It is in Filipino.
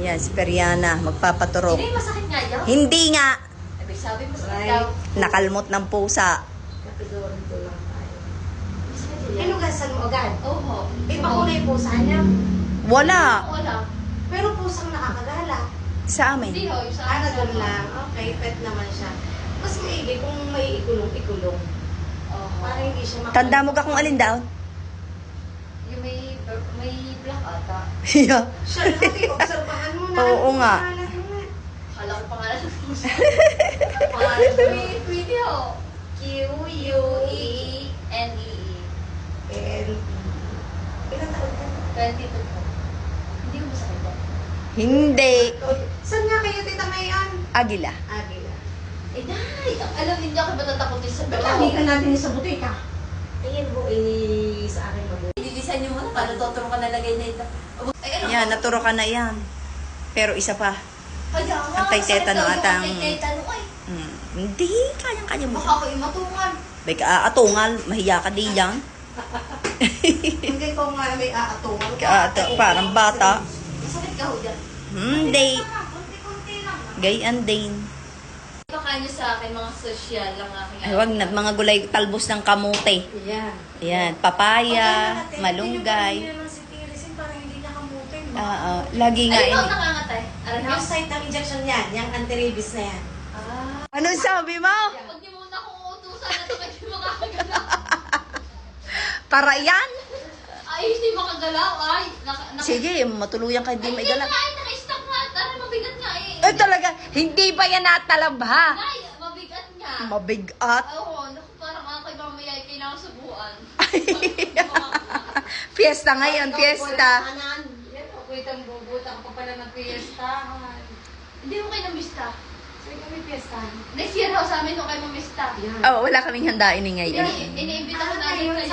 Yan, si Periana, magpapaturok. Hindi, masakit nga daw. Hindi nga, Sabi, sabi masakit Right. daw. nakalmot ng pusa. Kategorito lang tayo. Hinugasan mo agad. Oo. Eh, bakuna yung pusa niya. Wala. Wala. Pero pusang nakakagala. Sa amin. Hindi ho. Yung sa Ah, na doon lang. Okay, pet naman siya. Mas maigi kung may ikulong-ikulong. Oo. Para hindi siya mak- Tanda mo ka kung alin daw? May, black ata. Yeah. Siya natin, obserbahan mo na. Oo nga. Mo. Kala ko pangalan ng pusa. Pangalan mo na. Tweety, tweety ho. Q-U-E. N-E-E. And, ilan taon ka? 22 po. Hindi ko masakit. Hindi. Saan nga kayo tita ngayon? Agila. Agila. Eh, dahil. Alam, hindi ako matatakotin sa Ba't black. ka natin sa butika? Ayan po, eh, sa akin mag Dilisan niyo muna. Paano tuturo ka nalagay na ito? Ay, ano? Yan, naturo ka na yan. Pero isa pa. Kaya nga. Daw yung atang- Antay-tetano ay. Hmm. Hindi, kayang-kaya mo. Baka ako imatungan. Bay ka aatungal, mahiya ka di yan. Hindi ko nga may aatungan. Kaato, parang bata. Masakit ka ho dyan. Hindi. Kunti-kunti lang. Gayan din. Baka niyo sa akin mga social lang aking Ay, wag na, mga gulay talbos ng kamote. Yan. Yan, papaya, malunggay. Hindi naman si Tirisin para hindi niya kamutin. Oo, lagi nga. Ay, ikaw ini- nangangatay. Alam niyo? Yung site ng injection yan, yung anti-rabies na yan. Ah. Ano sabi mo? Huwag niyo muna akong uutusan na ito kasi makakagalaw. Para yan? Ay, hindi makagalaw. Ay, naka, naka, Sige, matuluyan ka, hindi maigala. ay, naka-stop nga. Tara, mabigat nga eh. Eh talaga, hindi ba yan natalabha? Ay, mabigat nga. Mabigat. Oo, naku, parang ako kay mamaya ay kailangan subuan. Fiesta ngayon, fiesta. Ako itang bubuta ako pa pala ng fiesta. Hindi mo kayo namista. Sige kami fiesta. Next year ho, sa amin ho kayo mamista. Yan. Oh, wala kaming handain ni ngayon. Ini, iniimbita ko Ah, namin kayo.